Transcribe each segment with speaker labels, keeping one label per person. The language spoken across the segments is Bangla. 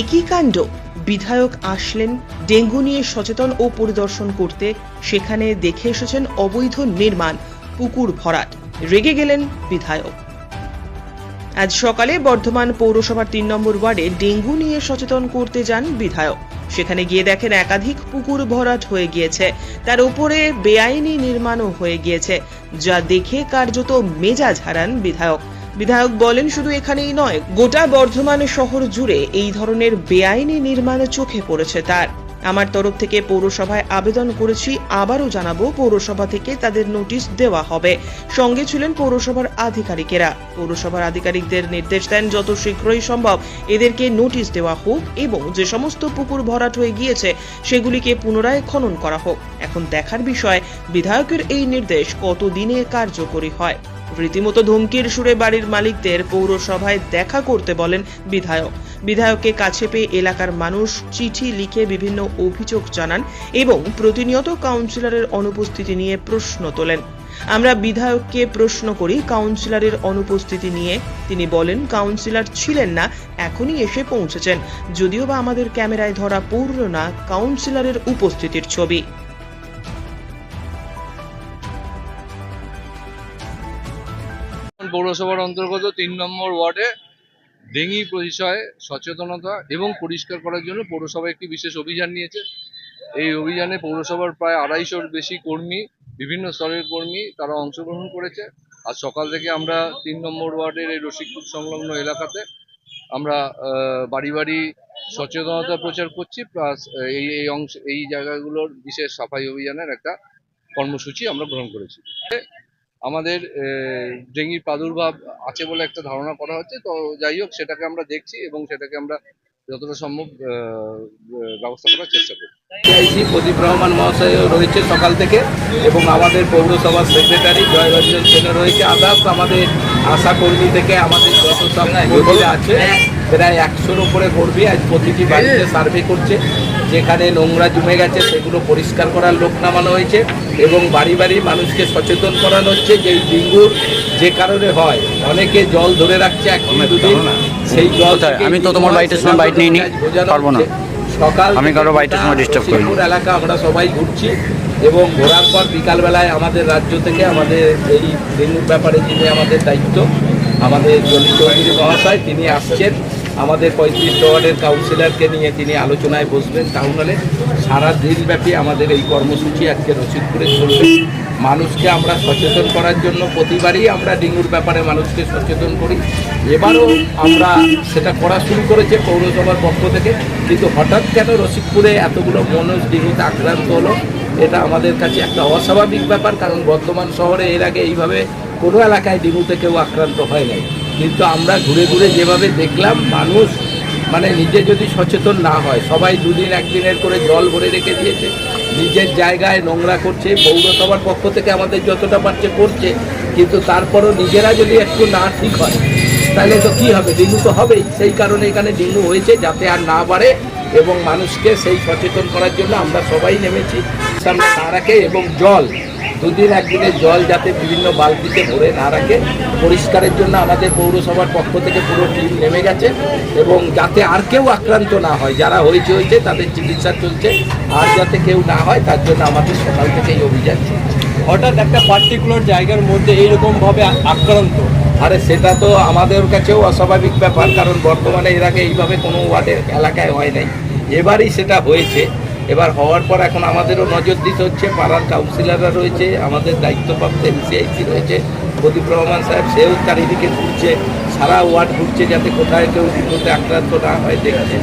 Speaker 1: একই কাণ্ড, বিধায়ক আসলেন, ডেঙ্গু নিয়ে সচেতন ও পরিদর্শন করতে, সেখানে দেখে এসেছেন অবৈধ নির্মাণ, পুকুর ভরাট, রেগে গেলেন বিধায়ক। আজ সকালে বর্ধমান পৌরসভার তিন নম্বর ওয়ার্ডে ডেঙ্গু নিয়ে সচেতন করতে যান বিধায়ক। সেখানে গিয়ে দেখেন একাধিক পুকুর ভরাট হয়ে গিয়েছে। তার উপরে বেআইনি নির্মাণও হয়ে গিয়েছে, যা দেখে কার্যত মেজাজ হারান বিধায়ক। বিধায়ক বলেন, শুধু এখানেই নয়, গোটা বর্ধমান শহর জুড়ে এই ধরনের বেআইনি নির্মাণ চোখে পড়েছে তার। আমার তরফ থেকে পৌরসভায় আবেদন করেছি, আবারও জানাব, পৌরসভা থেকে তাদের নোটিশ দেওয়া হবে। সঙ্গে ছিলেন পৌরসভার আধিকারিকেরা। পৌরসভার আধিকারিকদের নির্দেশ দেন, যত শীঘ্রই সম্ভব এদেরকে নোটিশ দেওয়া হোক এবং যে সমস্ত পুকুর ভরাট হয়ে গিয়েছে, সেগুলিকে পুনরায় খনন করা হোক। এখন দেখার বিষয়, বিধায়কের এই নির্দেশ কতদিনে কার্যকরী হয়? রীতিমতো ধমকির সুরে বাড়ির মালিকদের পৌরসভায় দেখা করতে বলেন বিধায়ক। বিধায়ককে কাছে পেয়ে এলাকার মানুষ চিঠি লিখে বিভিন্ন অভিযোগ জানান এবং প্রতিনিয়ত কাউন্সিলরের অনুপস্থিতি নিয়ে প্রশ্ন তোলেন। আমরা বিধায়ককে প্রশ্ন করি, কাউন্সিলরের অনুপস্থিতি নিয়ে। তিনি বলেন, কাউন্সিলর ছিলেন না, এখনই এসে পৌঁছেছেন। যদিও বা আমাদের ক্যামেরায় ধরা পড়ল না কাউন্সিলরের উপস্থিতির ছবি।
Speaker 2: পৌরসভার অন্তর্গত তিন নম্বর ওয়ার্ডে ডেঙ্গি বিষয়ে সচেতনতা এবং পরিষ্কার করার জন্য পৌরসভা একটি বিশেষ অভিযান নিয়েছে। এই অভিযানে পৌরসভার প্রায় আড়াইশোর বেশি কর্মী, বিভিন্ন স্তরের কর্মী তারা অংশগ্রহণ করেছে। আজ সকাল থেকে আমরা তিন নম্বর ওয়ার্ডের এই রসিকপুর সংলগ্ন এলাকাতে আমরা বাড়ি বাড়ি সচেতনতা প্রচার করছি, প্লাস এই এই অংশ, এই জায়গাগুলোর বিশেষ সাফাই অভিযানের একটা কর্মসূচি আমরা গ্রহণ করেছি। আমাদের ডেঙ্গির প্রাদুর্ভাব আছে বলে একটা ধারণা করা হচ্ছে। তো যাই হোক, সেটাকে আমরা দেখছি এবং সেটাকে আমরা যতটা সম্ভব ব্যবস্থা করার চেষ্টা করি
Speaker 3: আইসি প্রদীপ রহমান মহাশয় রয়েছে সকাল থেকে এবং আমাদের পৌরসভার সেক্রেটারি জয়রঞ্জন সেনও রয়েছে। আদার্স আমাদের আশা কর্মী থেকে আমাদের যত কর্মীরা আছে, প্রায় একশোর উপরে কর্মী আজ প্রতিটি বাড়িতে সার্ভে করছে। যেখানে নোংরা জমে গেছে, সেগুলো পরিষ্কার করার লোক নামানো হয়েছে। এবং বাড়ি বাড়ি মানুষকে সচেতন করানো হচ্ছে যে এই ডেঙ্গুর যে কারণে হয় অনেকে জল ধরে রাখছে একদিন দুদিন সেই জল
Speaker 4: আমি তো তোমার বাড়িতে সময় বাইট
Speaker 3: নিয়ে
Speaker 4: পারব না।
Speaker 3: সকাল
Speaker 4: আমি
Speaker 3: কারও
Speaker 4: বাড়িতে সময় করিনি।
Speaker 3: রসিকপুর এলাকা আমরা সবাই ঘুরছি এবং ঘোরার পর বিকালবেলায় আমাদের রাজ্য থেকে আমাদের এই ডেঙ্গুর ব্যাপারে যিনি আমাদের দায়িত্ব আমাদের জলি চৌধুরী মহাশয় তিনি আসছেন আমাদের পঁয়ত্রিশ ওয়ার্ডের কাউন্সিলরকে নিয়ে তিনি আলোচনায় বসবেন। টাউন হলে সারা দিনব্যাপী আমাদের এই কর্মসূচি আজকে রসিকপুরে চলবে। মানুষকে আমরা সচেতন করার জন্য প্রতিবারই আমরা ডেঙ্গুর ব্যাপারে মানুষকে সচেতন করি। এবারও আমরা সেটা করা শুরু করেছে পৌরসভার পক্ষ থেকে। কিন্তু হঠাৎ কেন রসিকপুরে এতগুলো মানুষ ডেঙ্গুতে আক্রান্ত হলো, এটা আমাদের কাছে একটা অস্বাভাবিক ব্যাপার। কারণ বর্ধমান শহরে এর আগে এইভাবে কোনো এলাকায় ডেঙ্গুতে কেউ আক্রান্ত হয় নাই। কিন্তু আমরা ঘুরে ঘুরে যেভাবে দেখলাম, মানুষ মানে নিজে যদি সচেতন না হয়, সবাই দুদিন একদিনের করে জল ভরে রেখে দিয়েছে। নিজের জায়গায় নোংরা করছে, পৌরসভার পক্ষ থেকে আমাদের যতটা পারছে করছে, কিন্তু তারপরও নিজেরা যদি একটু না ঠিক হয়, তাহলে তো কী হবে? ডেঙ্গু তো হবেই। সেই কারণে এখানে ডেঙ্গু হয়েছে যাতে আর না বাড়ে এবং মানুষকে সেই সচেতন করার জন্য আমরা সবাই নেমেছি। সামনে না রাখে এবং জল। দুদিন একদিনে জল যাতে বিভিন্ন বালতিতে ভরে না রাখে পরিষ্কারের জন্য আমাদের পৌরসভার পক্ষ থেকে পুরো টিম নেমে গেছে এবং যাতে আর কেউ আক্রান্ত না হয় যারা হয়েছে হয়েছে তাদের চিকিৎসা চলছে আর যাতে কেউ না হয় তার জন্য আমাদের সকাল থেকে এই অভিযান চলছে।
Speaker 5: হঠাৎ একটা পার্টিকুলার জায়গার মধ্যে এইরকম ভাবে আক্রান্ত?
Speaker 3: আরে সেটা তো আমাদের কাছেও অস্বাভাবিক ব্যাপার কারণ বর্তমানে এর আগে এইভাবে কোনো ওয়ার্ডের এলাকায় হয় নাই। এবারই সেটা হয়েছে। এবার হওয়ার পর এখন আমাদেরও নজর দিতে হচ্ছে, পাড়ার কাউন্সিলররা রয়েছে, আমাদের দায়িত্বপ্রাপ্ত এমসিআইসি রয়েছে, প্রদীপ রহমান সাহেব, সেও চারিদিকে ঘুরছে, সারা ওয়ার্ড ঘুরছে যাতে কোথায় কেউ বিপদে আক্রান্ত না হয় দেখছে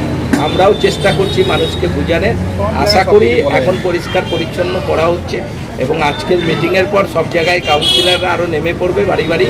Speaker 3: আমরাও চেষ্টা করছি মানুষকে বোঝানোর। আশা করি এখন পরিষ্কার পরিচ্ছন্ন করা হচ্ছে এবং আজকের মিটিংয়ের পর সব জায়গায় কাউন্সিলররা আরও নেমে পড়বে, বাড়ি বাড়ি